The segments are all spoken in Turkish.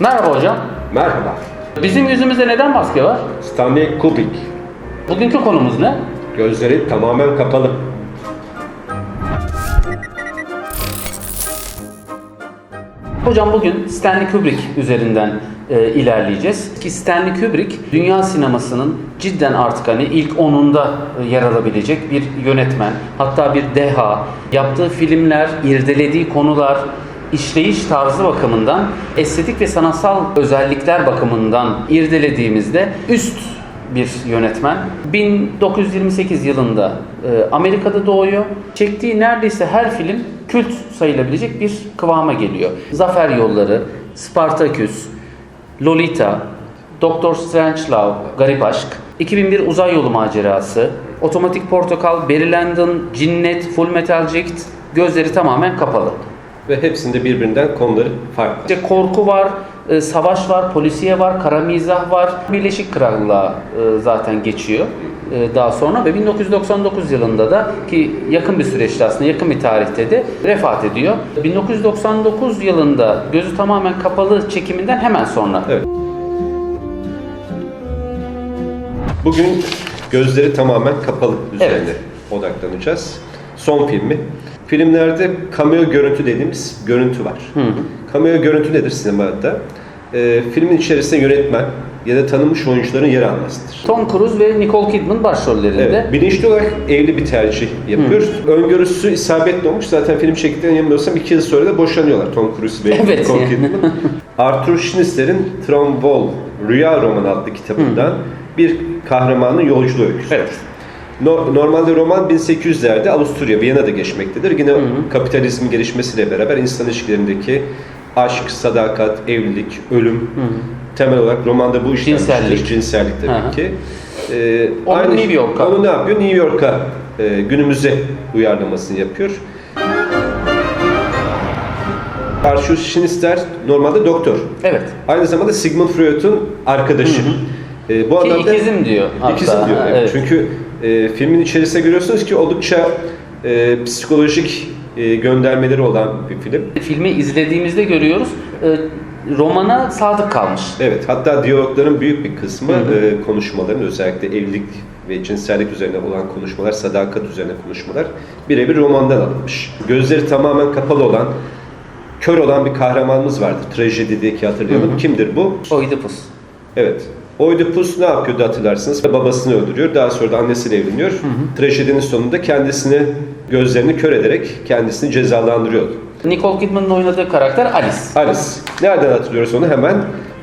Merhaba hocam. Merhaba. Bizim yüzümüzde neden maske var? Stanley Kubrick. Bugünkü konumuz ne? Gözleri tamamen kapalı. Hocam bugün Stanley Kubrick üzerinden e, ilerleyeceğiz. Ki Stanley Kubrick dünya sinemasının cidden artık hani ilk onunda e, yer alabilecek bir yönetmen. Hatta bir deha. Yaptığı filmler, irdelediği konular, işleyiş tarzı bakımından, estetik ve sanatsal özellikler bakımından irdelediğimizde üst bir yönetmen. 1928 yılında e, Amerika'da doğuyor. Çektiği neredeyse her film kült sayılabilecek bir kıvama geliyor. Zafer Yolları, Spartaküs, Lolita, Doktor Strangelove, Garip Aşk, 2001 Uzay Yolu Macerası, Otomatik Portakal, Barry Lyndon, Cinnet, Full Metal Jacket, gözleri tamamen kapalı. Ve hepsinde birbirinden konuları farklı. İşte korku var, e, savaş var, polisiye var, kara mizah var. Birleşik Krallığa e, zaten geçiyor daha sonra ve 1999 yılında da ki yakın bir süreçte aslında yakın bir tarihte de vefat ediyor. 1999 yılında gözü tamamen kapalı çekiminden hemen sonra. Evet. Bugün gözleri tamamen kapalı üzerine Evet. odaklanacağız. Son filmi. Filmlerde cameo görüntü dediğimiz görüntü var. Cameo görüntü nedir sinemada? Ee, filmin içerisinde yönetmen ya da tanınmış oyuncuların yer almasıdır. Tom Cruise ve Nicole Kidman başrollerinde. Evet, bilinçli olarak evli bir tercih yapıyor. Öngörüsü isabetli olmuş. Zaten film çektiklerini yanılmıyorsam iki yıl sonra da boşanıyorlar Tom Cruise ve Evet. Nicole Kidman. Arthur Schnitzler'in Tromwell Rüya romanı adlı kitabından bir kahramanın yolculuğu öyküsü. Evet. No- Normalde roman 1800'lerde Avusturya, Viyana'da geçmektedir. Yine kapitalizmin gelişmesiyle beraber insan ilişkilerindeki aşk, sadakat, evlilik, ölüm temel olarak romanda bu işlenmiştir. Cinsellik. Cinsellik tabii Hı hı. ki. Ee, Onu New York'a. Onu ne yapıyor? New York'a e, günümüze uyarlamasını yapıyor. Arthur Schnitzler normalde doktor. Evet. Aynı zamanda Sigmund Freud'un arkadaşı. Ee, bu Ki anlamda ikizim diyor. hatta. İkisi diyor. Ha, evet. Çünkü e, filmin içerisinde görüyorsunuz ki oldukça e, psikolojik e, göndermeleri olan bir film. Filmi izlediğimizde görüyoruz. e, romana sadık kalmış. Evet, hatta diyalogların büyük bir kısmı e, konuşmaların özellikle evlilik ve cinsellik üzerine olan konuşmalar, sadakat üzerine konuşmalar birebir romandan alınmış. Gözleri tamamen kapalı olan, kör olan bir kahramanımız vardır. Trajedideki hatırlayalım. Kimdir bu? Oidipus. Evet. Oedipus ne yapıyordu hatırlarsınız? Babasını öldürüyor. Daha sonra da annesiyle evleniyor. Trajedinin sonunda kendisini, gözlerini kör ederek kendisini cezalandırıyordu. Nicole Kidman'ın oynadığı karakter Alice. Alice. Nereden hatırlıyoruz onu? Hemen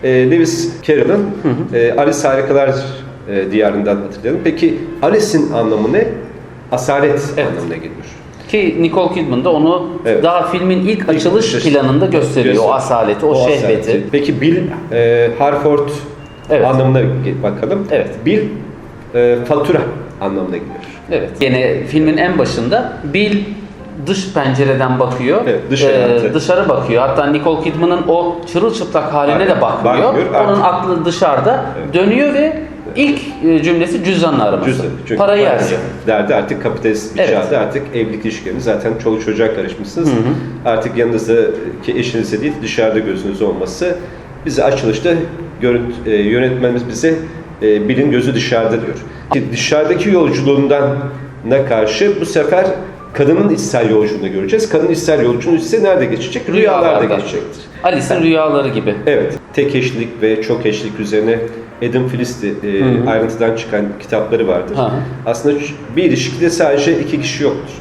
e, Lewis Carroll'ın e, Alice Harikalar e, Diyarından hatırlayalım. Peki Alice'in anlamı ne? Asalet Evet. anlamına geliyor. Ki Nicole Kidman da onu Evet. daha filmin ilk açılış açılış- planında gösteriyor. O Göster- asaleti, o, şehveti. asaleti. Peki Bill e, Harford Evet. anlamına bakalım. Evet. Bill e, fatura anlamına geliyor. Evet. Gene filmin en başında Bill dış pencereden bakıyor. Evet, dışarı. Ee, dışarı bakıyor. Hatta Nicole Kidman'ın o çırılçıplak haline Aynen. de bakmıyor. Bakmıyor, Onun aklı dışarıda. Evet. Dönüyor ve ilk e, cümlesi cüzdanını araması. Cüzdan. Çünkü Parayı arıyor. Derdi artık kapitalist bir Evet. çağda artık evlilik ilişkileriniz zaten çoluk çocuğa karışmışsınız. Artık yanınızdaki eşinizle değil dışarıda gözünüz olması bize açılışta e, yönetmenimiz bize e, bilin gözü dışarıda diyor. Ki Dışarıdaki yolculuğundan ne karşı bu sefer kadının içsel yolculuğunu göreceğiz. Kadın içsel yolculuğu ise nerede geçecek? Rüyalarda Rüyalarda. geçecektir. Alice'in rüyaları gibi. Evet, tek eşlik ve çok eşlik üzerine Adam Filisti e, ayrıntıdan çıkan kitapları vardır. Hı hı. Aslında bir ilişkide sadece iki kişi yoktur.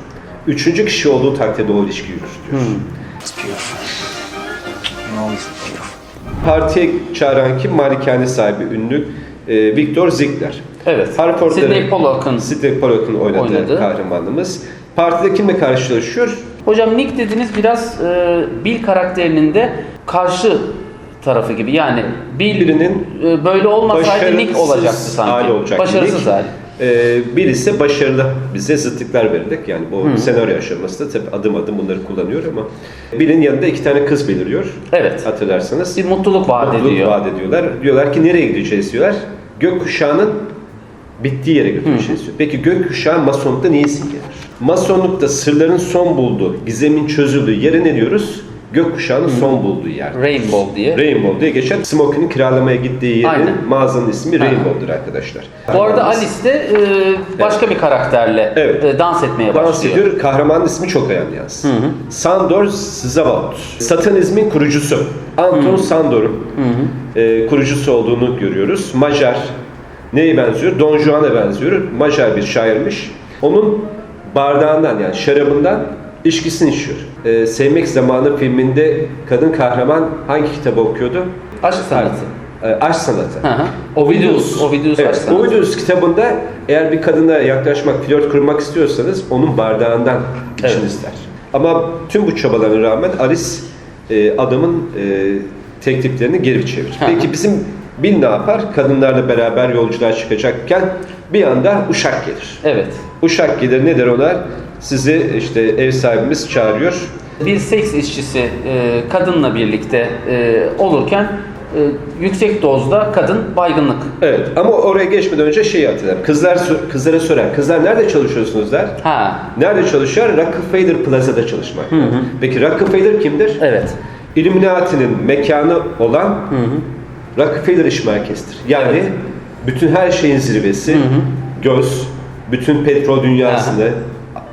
Üçüncü kişi olduğu takdirde o ilişki yürür diyor. Partiye çağıran kim? Malikane sahibi ünlü e, Victor Ziegler. Evet. Harford'da- Sidney Pollack'ın. Sidney Pollack'ın oynadığı Oynadı. kahramanımız. Partide kimle karşılaşıyor? Hocam Nick dediniz biraz e, Bill karakterinin de karşı tarafı gibi. Yani Bill Birinin e, böyle olmasaydı Nick olacaktı sanki. hali olacak. Başarısız Nick. hali. Ee, bir ise başarılı bize zıtlıklar vererek yani bu senaryo aşamasında tabii adım adım bunları kullanıyor ama birinin yanında iki tane kız beliriyor. Evet. Hatırlarsanız. Bir mutluluk vaat Mutluluk ediyor. vaat ediyorlar. Diyorlar ki nereye gideceğiz diyorlar. Gökkuşağının bittiği yere götüreceğiz diyor. Peki gökkuşağı masonlukta niye simgeler? Masonlukta sırların son bulduğu, gizemin çözüldüğü yere ne diyoruz? Gökkuşağının son bulduğu yer. Rainbow diye. Rainbow diye geçen Smokey'nin kiralamaya gittiği yerin Aynen. mağazanın ismi. Rainbow'dur arkadaşlar. Bu arada Alice de e, başka bir karakterle Evet. e, dans etmeye Dans başlıyor. ediyor. Kahramanın ismi çok önemli yalnız. Sandor Zavot. Satanizmin kurucusu. Anton Sandor'un e, kurucusu olduğunu görüyoruz. Macar. Neye benziyor? Don Juan'a benziyor. Macar bir şairmiş. Onun bardağından yani şarabından içkisini içiyor. E, Sevmek Zamanı filminde kadın kahraman hangi kitabı okuyordu? Aşk sanatı. E, Aşk sanatı. Hı hı. Ovidius. Ovidius aşk Evet, sanatı. Ovidius kitabında eğer bir kadına yaklaşmak, flört kurmak istiyorsanız onun bardağından için Evet. ister. Ama tüm bu çabalarına rağmen Alice e, adamın e, tekliflerini geri çevirir. Hı hı. Peki bizim Bill ne yapar? Kadınlarla beraber yolculuğa çıkacakken bir anda uşak gelir. Evet. Uşak gelir ne der onlar? Sizi işte ev sahibimiz çağırıyor. Bir seks işçisi e, kadınla birlikte e, olurken e, yüksek dozda kadın baygınlık. Evet ama oraya geçmeden önce şeyi hatırlarım. Kızlar kızlara sorar. Kızlar nerede çalışıyorsunuz der. Ha. Nerede çalışıyor? Rockefeller Plaza'da çalışmak. Peki Rockefeller kimdir? Evet. Illuminati'nin mekanı olan Rockefeller iş merkezidir. Yani Evet. bütün her şeyin zirvesi, göz, bütün petrol dünyasını,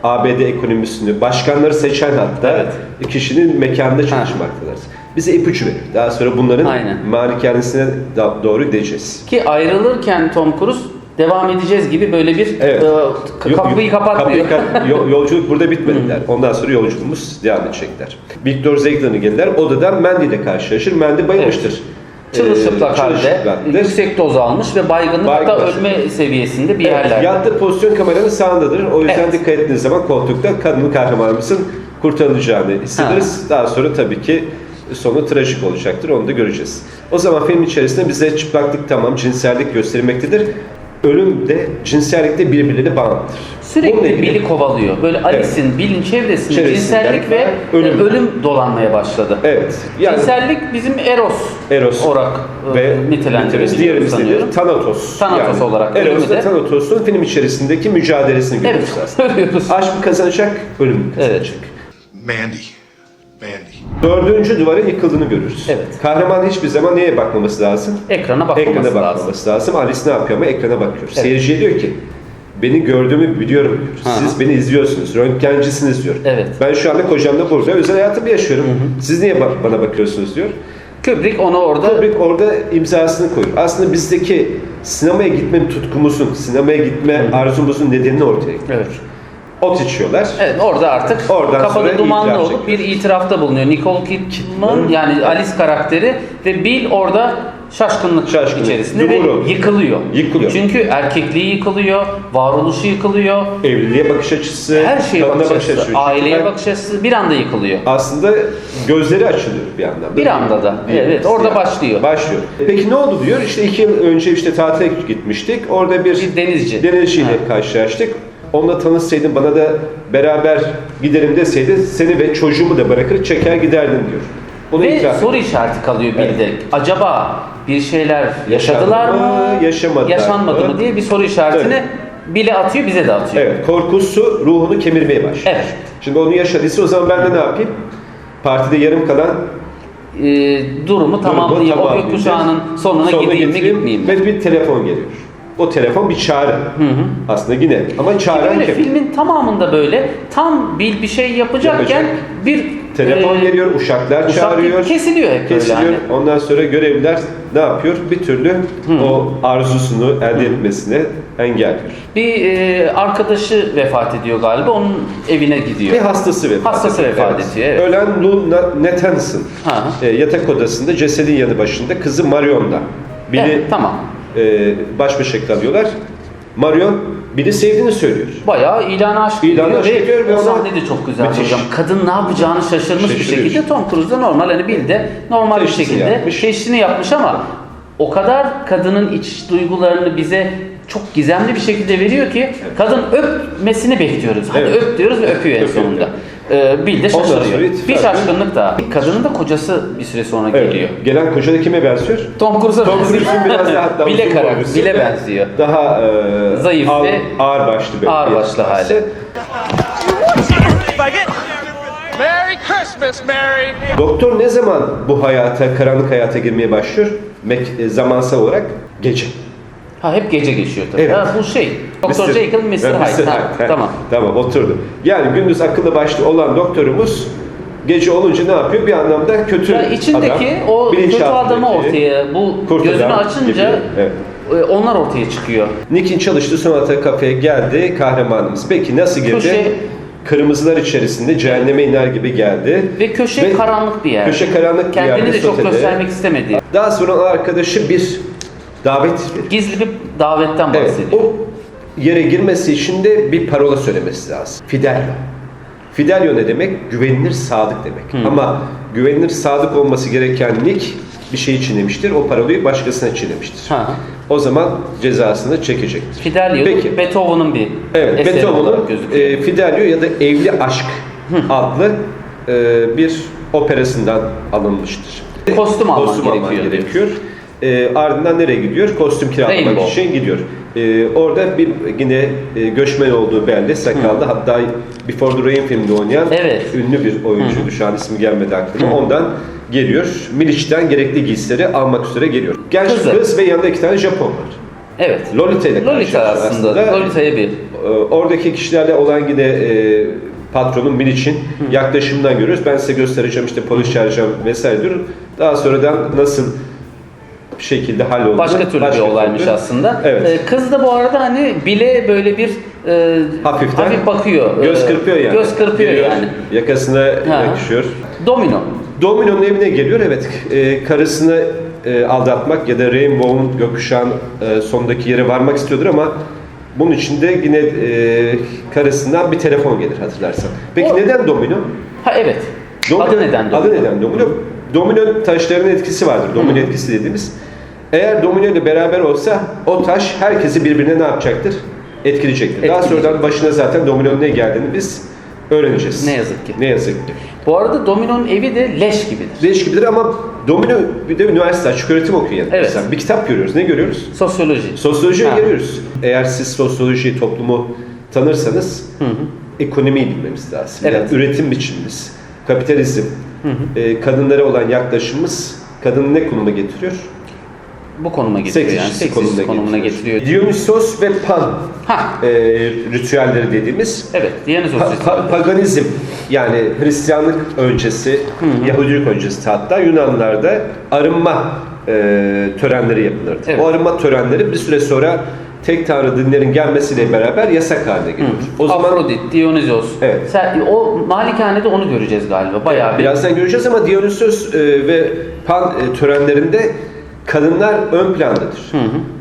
ABD ekonomisini, başkanları seçen hatta Evet. kişinin mekanında çalışmaktadır. Bize ipucu verir. Daha sonra bunların Aynen. malikanesine doğru gideceğiz. Ki ayrılırken Tom Cruise devam edeceğiz gibi böyle bir Evet. e, kapıyı kapatmıyor. kapıyı kap- yol- yolculuk burada bitmedi der. Ondan sonra yolculuğumuz devam edecekler. Victor Zegler'ı gelirler. Odadan Mandy ile karşılaşır. Mandy bayılmıştır. Çırılçıplak Ee, halde yüksek doz almış ve baygınlık hatta Baygınlaşır. ölme seviyesinde bir Evet, yerlerde. yattığı pozisyon kameranın sağındadır. O yüzden Evet. dikkat ettiğiniz zaman koltukta kadının kahramanımızın kurtarılacağını hissederiz. Daha sonra tabii ki sonu trajik olacaktır. Onu da göreceğiz. O zaman film içerisinde bize çıplaklık tamam, cinsellik gösterilmektedir. Ölüm de cinsellik de birbirleri bağlıdır. Bununla Sürekli ilgili- Bill'i kovalıyor. Böyle Alice'in, Bill'in çevresinde Çevresinde cinsellik ve ölüm. ölüm. ölüm dolanmaya başladı. Evet. Yani Cinsellik bizim Eros, Eros olarak e, ve nitelendiriyoruz diğerimiz sanıyorum. nedir? Thanatos. Thanatos olarak Eros ölümü ve de- Thanatos'un film içerisindeki mücadelesini görüyoruz Evet, aslında. görüyoruz. Aşk mı kazanacak, ölüm mü kazanacak? Mandy. Dördüncü duvarın yıkıldığını görürüz. Evet. Kahraman hiçbir zaman neye bakmaması lazım? Ekrana bakmaması Ekrana lazım. bakmaması lazım. Alice ne yapıyor ama ekrana bakıyor. Evet. Seyirciye diyor ki beni gördüğümü biliyorum diyor. Siz beni izliyorsunuz. Röntgencisiniz diyor. Evet. Ben şu anda kocamla burada özel hayatımı yaşıyorum. Siz niye bak- bana bakıyorsunuz diyor. Kubrick onu orada Kubrick orada imzasını koyuyor. Aslında bizdeki sinemaya gitme tutkumuzun, sinemaya gitme arzumuzun nedenini ortaya koyuyor. Evet. Ot içiyorlar. Evet orada artık Oradan sonra kafada dumanlı itiraf olup bir itirafta bulunuyor. Nicole Kidman yani Alice karakteri ve Bill orada şaşkınlık, Şaşkınlık, içerisinde dumur ve yıkılıyor. Yıkılıyor. Çünkü erkekliği yıkılıyor, varoluşu yıkılıyor, Evliliğe bakış açısı, her şeye kadına bakış açısı, aileye bakış açısı bir anda yıkılıyor. Aslında gözleri açılıyor bir yandan. Bir anda da. Evet, orada başlıyor. Başlıyor. Peki ne oldu diyor? İşte iki yıl önce işte tatile gitmiştik. Orada bir, Bir denizci. denizciyle karşılaştık. Onunla tanışsaydın bana da beraber gidelim deseydin seni ve çocuğumu da bırakır çeker giderdin diyor. Onu Ve itiraf soru işareti kalıyor Evet. Bill'de. Acaba bir şeyler yaşadılar mı, yaşamadılar yaşanmadı mı? mı diye bir soru işaretini Bill'e atıyor, bize de atıyor. Evet, korkusu ruhunu kemirmeye başlıyor. Evet. Şimdi onu yaşadıysa o zaman ben de ne yapayım? Partide yarım kalan Ee, durumu tamamlayayım. O tamamlayayım. gökkuşağının sonuna, gideyim mi gitmeyeyim mi? Ve bir telefon geliyor. O telefon bir çağrı. Aslında yine. Ama çağıran Böyle kim? filmin tamamında böyle tam Bill bir şey yapacakken Yapacak. bir Telefon e, geliyor, uşaklar uşak çağırıyor. kesiliyor hep böyle Kesiliyor. hani. Ondan sonra görevliler ne yapıyor? Bir türlü o arzusunu elde etmesine engelliyor. Bir e, arkadaşı vefat ediyor galiba. Onun evine gidiyor. Bir hastası vefat Hastası ediyor. vefat ediyor, evet. Ölen Lou Na- Nathanson Ha. e, yatak odasında cesedin yanı başında kızı Marion'da. Biri Evet, tamam. E, baş başa kalıyorlar. Marion biri sevdiğini söylüyor. Bayağı ilan aşk İlan ediyor aşk ediyor ve o sahne de çok güzel Müthiş. hocam. Kadın ne yapacağını şaşırmış bir şekilde Tom Cruise da normal hani Bill de normal bir Teşhisini şekilde yapmış. teşhisini yapmış ama o kadar kadının iç duygularını bize çok gizemli bir şekilde veriyor ki kadın öpmesini bekliyoruz. Hadi Evet. öp diyoruz ve öpüyor en Öpüyor. sonunda. Ee, Bill de şaşırıyor. Bir şaşkınlık daha. Kadının da kocası bir süre sonra Evet. geliyor. Gelen koca da kime benziyor? Tom Cruise'a Tom. Cruise'un biraz daha hatta Bile boylusu. bile benziyor. Daha e, Zayıf ağır, ve ağır başlı bir ağır başlı hali. Merry Christmas, Mary. Doktor ne zaman bu hayata, karanlık hayata girmeye başlıyor? Mek- e, zamansal olarak gece. Ha hep gece geçiyor tabii. Evet. Ha, bu şey. Dr. Mr. Jekyll, Mr. Hyde. Ha, tamam. Tamam oturdu. Yani gündüz akıllı başlı olan doktorumuz gece olunca ne yapıyor? Bir anlamda kötü Ya içindeki adam, o kötü adamı ortaya bu kurt gözünü açınca gibi. Evet. e, onlar ortaya çıkıyor. Nick'in çalıştığı sonata kafeye geldi kahramanımız. Peki nasıl girdi? Köşe- Kırmızılar içerisinde cehenneme iner gibi geldi. Ve köşe Ve karanlık bir yer. Köşe karanlık bir Kendini yerde de çok göstermek istemedi. Daha sonra arkadaşı bir davet. Gizli bir davetten Evet, bahsediyor. o yere girmesi için de bir parola söylemesi lazım. Fidelio. Fidelio ne demek? Güvenilir sadık demek. Ama güvenilir sadık olması gereken Nick bir şey çiğnemiştir. O parolayı başkasına çiğnemiştir. Ha. O zaman cezasını çekecektir. Fidelio Peki. Beethoven'ın bir Evet, eseri Beethoven'ın e, Fidelio ya da Evli Aşk adlı e, bir operasından alınmıştır. Kostüm alman Kostüm alman gerekiyor gerekiyor. E, ardından nereye gidiyor? Kostüm kiralamak Rainbow. için gidiyor. E, orada bir yine e, göçmen olduğu belli, sakallı. Hatta Before the Rain filminde oynayan Evet. ünlü bir oyuncuydu. Şu an ismi gelmedi aklıma. Ondan geliyor. Miliç'ten gerekli giysileri almak üzere geliyor. Genç Kızı. kız ve yanında iki tane Japon var. Evet. Lolita ile Lolita karşılaşıyor aslında. Lolita'ya bir. e, oradaki kişilerle olan yine e, patronun Miliç'in yaklaşımından görüyoruz. Ben size göstereceğim işte polis çağıracağım vesaire diyor. Daha sonradan nasıl bir şekilde halloldu. Başka türlü bir olaymış türlü. aslında. Evet. Ee, kız da bu arada hani bile böyle bir e, Hafiften hafif bakıyor. Göz kırpıyor yani. Göz kırpıyor Geliyor, yani. Yakasına Ha. yakışıyor. Domino. Domino'nun evine geliyor. Evet, e, karısını e, aldatmak ya da Rainbow'un gökkuşağın e, sondaki yere varmak istiyordur ama bunun için de yine e, karısından bir telefon gelir hatırlarsan. Peki O- neden Domino? Ha evet. Adı neden domino? Adı neden domino? Domino taşların etkisi vardır. Domino etkisi dediğimiz. Eğer domino ile beraber olsa o taş herkesi birbirine ne yapacaktır? Etkileyecektir. Daha Etkileyecek. sonradan başına zaten dominonun ne geldiğini biz öğreneceğiz. Ne yazık ki. Ne yazık ki. Bu arada Domino'nun evi de leş gibidir. Değiş gibidir ama domino bir de üniversite açık öğretim okuyor yani. Evet. Mesela bir kitap görüyoruz. Ne görüyoruz? Sosyoloji. Sosyolojiyi Ha. görüyoruz. Eğer siz sosyolojiyi, toplumu tanırsanız ekonomiyi bilmemiz lazım. Evet. Yani üretim biçimimiz, kapitalizm, e, kadınlara olan yaklaşımımız kadını ne konuma getiriyor? Bu konuma getiriyor Seks yani. Seksist konumuna getiriyor. Dionysos ve Pan Ha. e, ritüelleri dediğimiz Evet. Dionysos Pa- pa- paganizm yani Hristiyanlık öncesi, Yahudilik öncesi hatta Yunanlarda arınma e, törenleri yapılırdı. Evet. O arınma törenleri bir süre sonra tek tanrı dinlerin gelmesiyle beraber yasak haline geliyor. O zaman Afrodit, Dionysos. Evet. Sen, o malikanede onu göreceğiz galiba. Bayağı bir. birazdan göreceğiz ama Dionysos e, ve Pan e, törenlerinde kadınlar ön plandadır.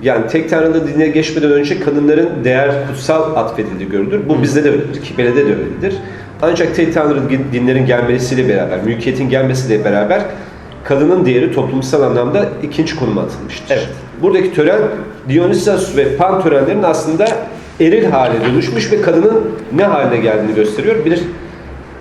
Yani tek tanrılı dine geçmeden önce kadınların değer kutsal atfedildiği görülür. Bu bizde de öyledir. Kibele'de de öyledir. Ancak tek tanrılı dinlerin gelmesiyle beraber, mülkiyetin gelmesiyle beraber kadının değeri toplumsal anlamda ikinci konuma atılmıştır. Evet. Buradaki tören Dionysos ve Pan törenlerinin aslında eril hale dönüşmüş ve kadının ne haline geldiğini gösteriyor. Bir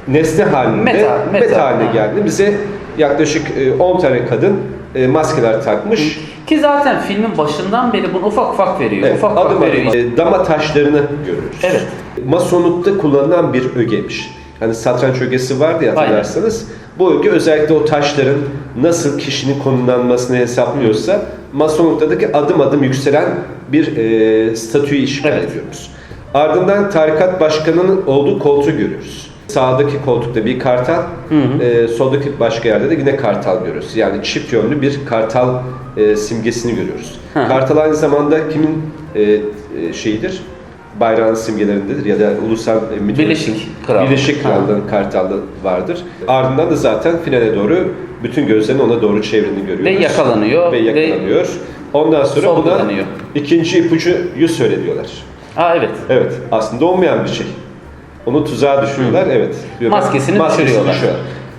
nesne halinde, Meta, meta. haline Ha. geldi. Bize yaklaşık e, 10 tane kadın e, maskeler takmış. Ki zaten filmin başından beri bunu ufak ufak veriyor. Evet, ufak adım ufak veriyor. adım e, dama taşlarını görüyoruz. Evet. Masonlukta kullanılan bir ögeymiş. Hani satranç ögesi vardı ya Aynen. hatırlarsanız. Bu öge özellikle o taşların nasıl kişinin konumlanmasını hesaplıyorsa Masonluktaki adım adım yükselen bir e, statüyü işgal Evet. ediyoruz. Ardından tarikat başkanının olduğu koltuğu görüyoruz. Sağdaki koltukta bir kartal, e, soldaki başka yerde de yine kartal görüyoruz. Yani çift yönlü bir kartal e, simgesini görüyoruz. Hı. Kartal aynı zamanda kimin e, e, şeyidir? Bayrağın simgelerindedir ya da ulusal e, mitolojinin- Birleşik Krallık. Birleşik. Krallığın kartalı vardır. Ardından da zaten finale doğru bütün gözlerin ona doğru çevrildiğini görüyoruz. Ve yakalanıyor. Ve yakalanıyor. Ondan sonra buna ikinci ipucuyu söyle diyorlar. Aa evet. Evet, aslında olmayan bir şey. Onu tuzağa düşürüyorlar, evet. Diyorlar, Maskesini düşürüyorlar.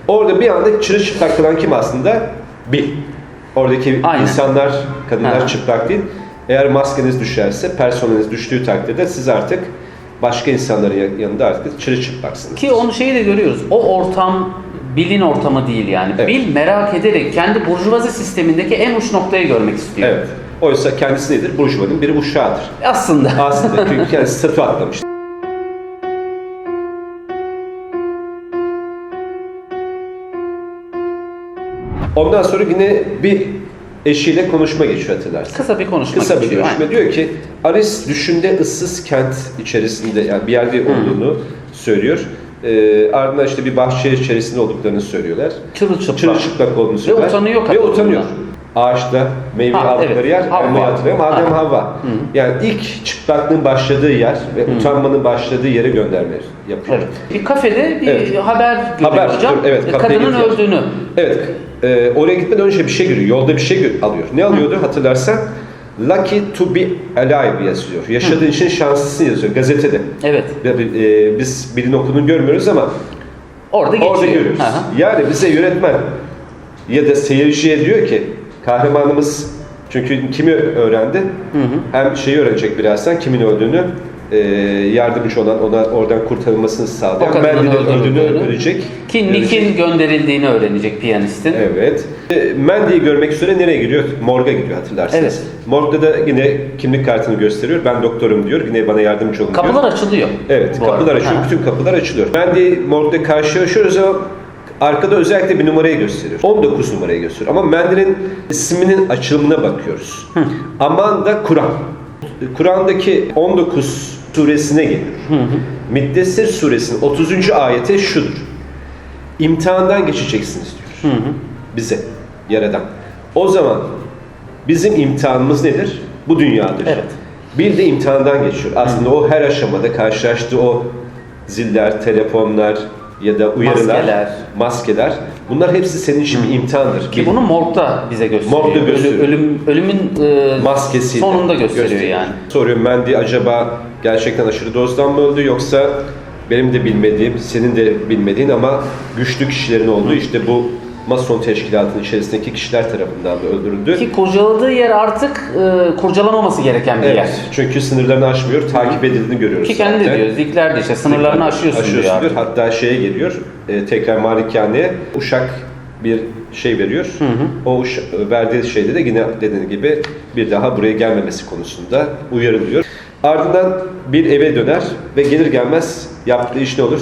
Orada bir anda çırılçıplak kalan kim aslında? Bil. Oradaki Aynen. insanlar, kadınlar Ha. çıplak değil. Eğer maskeniz düşerse, personeliniz düştüğü takdirde siz artık başka insanların yanında artık çırılçıplaksınız. Ki onu şeyi de görüyoruz. O ortam bilin ortamı değil yani. Evet. Bil merak ederek kendi burjuvazi sistemindeki en uç noktayı görmek istiyor. Evet. Oysa kendisi nedir? Burjuvanın biri uşağıdır. Aslında. Aslında. Çünkü kendisi statü atlamıştır. Ondan sonra yine bir eşiyle konuşma geçiyor hatırlarsın. Kısa bir konuşma Kısa bir geçiyor. görüşme. Diyor ki Aris düşünde ıssız kent içerisinde yani bir yerde olduğunu söylüyor. Ee, ardından işte bir bahçe içerisinde olduklarını söylüyorlar. Çırılçıplak. Çırılçıplak olduğunu söylüyorlar. utanıyor Ve utanıyor. bundan. Ağaçta meyve Ha, aldıkları evet. yer Havva. Havva. hatırlıyorum. Adem Ha. Havva. Yani ilk çıplaklığın başladığı yer ve utanmanın başladığı yere gönderme yapıyor. Evet. Bir kafede bir Evet. haber Haber, hocam. dur, evet, E, Kadının öldüğünü. Evet. e, oraya gitmeden önce bir şey görüyor. Yolda bir şey alıyor. Ne alıyordu hatırlarsan? Lucky to be alive yazıyor. Yaşadığın için şanslısın yazıyor gazetede. Evet. E, biz birin okulunu görmüyoruz ama Orada geçiyor. orada görüyoruz. Hı hı. Yani bize yönetmen ya da seyirciye diyor ki kahramanımız çünkü kimi öğrendi? Hem şeyi öğrenecek birazdan kimin öldüğünü e, yardımcı olan ona oradan kurtarılmasını sağlayan Mandy'nin öldüğünü öğrenecek. Ki. Nick'in gönderildiğini öğrenecek piyanistin. Evet. E, Mandy'yi görmek üzere nereye gidiyor? Morga gidiyor hatırlarsınız. Evet. Morgda da yine kimlik kartını gösteriyor. Ben doktorum diyor. Yine bana yardımcı olun diyor. Kapılar açılıyor. Evet, kapılar arada. açılıyor. Ha. Bütün kapılar açılıyor. Mandy morgda karşılaşıyoruz ama arkada özellikle bir numarayı gösteriyor. 19 numarayı gösteriyor. Ama Mandy'nin isminin açılımına bakıyoruz. Aman da Kur'an. Kur'an'daki 19 suresine geliyor. Middessir suresinin 30. ayeti şudur. İmtihandan geçeceksiniz diyor. Bize, yaradan. O zaman bizim imtihanımız nedir? Bu dünyadır. Evet. Bir de imtihandan geçiyor. Aslında o her aşamada karşılaştığı o ziller, telefonlar ya da uyarılar, Maskeler. maskeler. Bunlar hepsi senin için bir imtihandır. Ki bunu morgda bize gösteriyor. Morgda gösteriyor. Ölü- Ölüm, ölümün e, maskesiyle sonunda gösteriyor, yani. Soruyor Mandy acaba gerçekten aşırı dozdan mı öldü yoksa benim de bilmediğim, senin de bilmediğin ama güçlü kişilerin olduğu işte bu Mason teşkilatının içerisindeki kişiler tarafından da öldürüldü. Ki kurcaladığı yer artık e, kurcalamaması gereken bir yer. Evet, çünkü sınırlarını aşmıyor, takip edildiğini görüyoruz. Ki kendi zaten. diyor, Zikler de işte sınırlarını aşıyorsun, diyor diyor. artık. Hatta şeye geliyor, e, tekrar malikaneye uşak bir şey veriyor. O uş- verdiği şeyde de yine dediğim gibi bir daha buraya gelmemesi konusunda uyarılıyor. Ardından bir eve döner ve gelir gelmez yaptığı iş ne olur?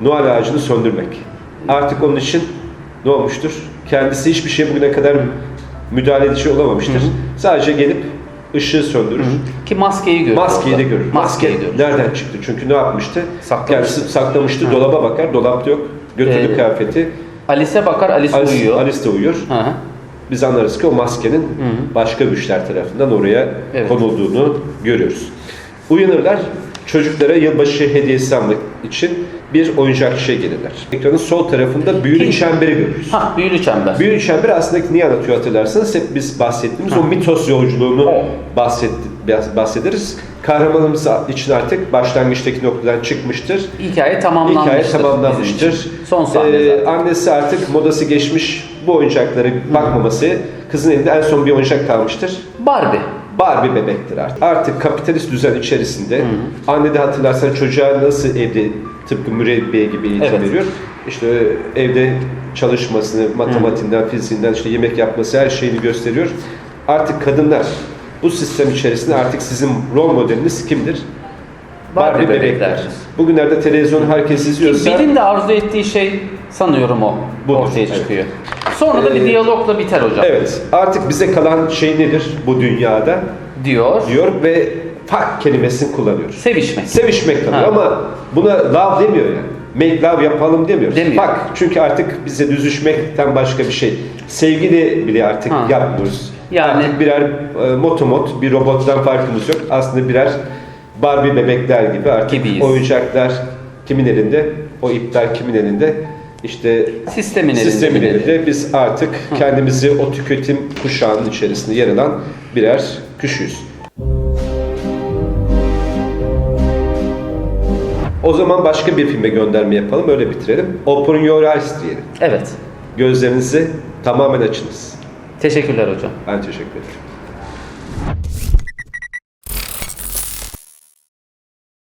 Noel ağacını söndürmek. Artık onun için ne olmuştur? Kendisi hiçbir şey bugüne kadar müdahale edici olamamıştır. Sadece gelip ışığı söndürür. Ki maskeyi görür. Maskeyi de orada. görür. Maskeyi Maske görür. nereden çıktı? Çünkü ne yapmıştı? Saklamıştı. Kendisi saklamıştı. Dolaba bakar. Dolapta yok. Götürdü Ee, kıyafeti. Alice'e bakar, Alice, Alice, uyuyor. Alice de uyuyor. Hı hı. Biz anlarız ki o maskenin başka güçler tarafından oraya Evet. konulduğunu görüyoruz. Uyanırlar. Çocuklara yılbaşı hediyesi almak için bir oyuncak şey gelirler. Ekranın sol tarafında büyülü çemberi görürüz. Ha, büyülü çember. Büyülü çember aslında niye anlatıyor hatırlarsanız hep biz bahsettiğimiz o mitos yolculuğunu bahset, bahsederiz. Kahramanımız için artık başlangıçtaki noktadan çıkmıştır. Hikaye tamamlanmıştır. Hikaye tamamlanmıştır. Son sahne Ee, zaten. annesi artık modası geçmiş bu oyuncaklara bakmaması. Kızın elinde en son bir oyuncak kalmıştır. Barbie. Barbie bebektir artık. Artık kapitalist düzen içerisinde anne de hatırlarsan çocuğa nasıl evde tıpkı mürebbiye gibi eğitim Evet. veriyor. İşte evde çalışmasını, matematiğinden, fiziğinden, işte yemek yapması her şeyini gösteriyor. Artık kadınlar bu sistem içerisinde artık sizin rol modeliniz kimdir? Barbie bebekler. Bugünlerde televizyonu herkes izliyorsa Bilin de arzu ettiği şey sanıyorum o. Budur, Ortaya evet. çıkıyor. Sonra da bir Ee, diyalogla biter hocam. evet artık bize kalan şey nedir bu dünyada Diyor. diyor ve fuck kelimesini kullanıyor. Sevişmek. Sevişmek kalıyor Ha. ama buna love demiyor yani. Make love yapalım demiyor. Demiyor. Bak çünkü artık bize düzüşmekten başka bir şey. Sevgili bile artık Ha. yapmıyoruz. Yani- Artık birer e, motomot, bir robottan farkımız yok. Aslında birer Barbie bebekler gibi artık Gibiyiz. oyuncaklar kimin elinde? O iptal kimin elinde? İşte Sistemin elinde. sistemin elinde. Biz artık kendimizi o tüketim kuşağının içerisinde yer alan birer kuşuyuz. O zaman başka bir filme gönderme yapalım, öyle bitirelim. Open Your Eyes diyelim. Evet. Gözlerinizi tamamen açınız. Teşekkürler hocam. Ben teşekkür ederim.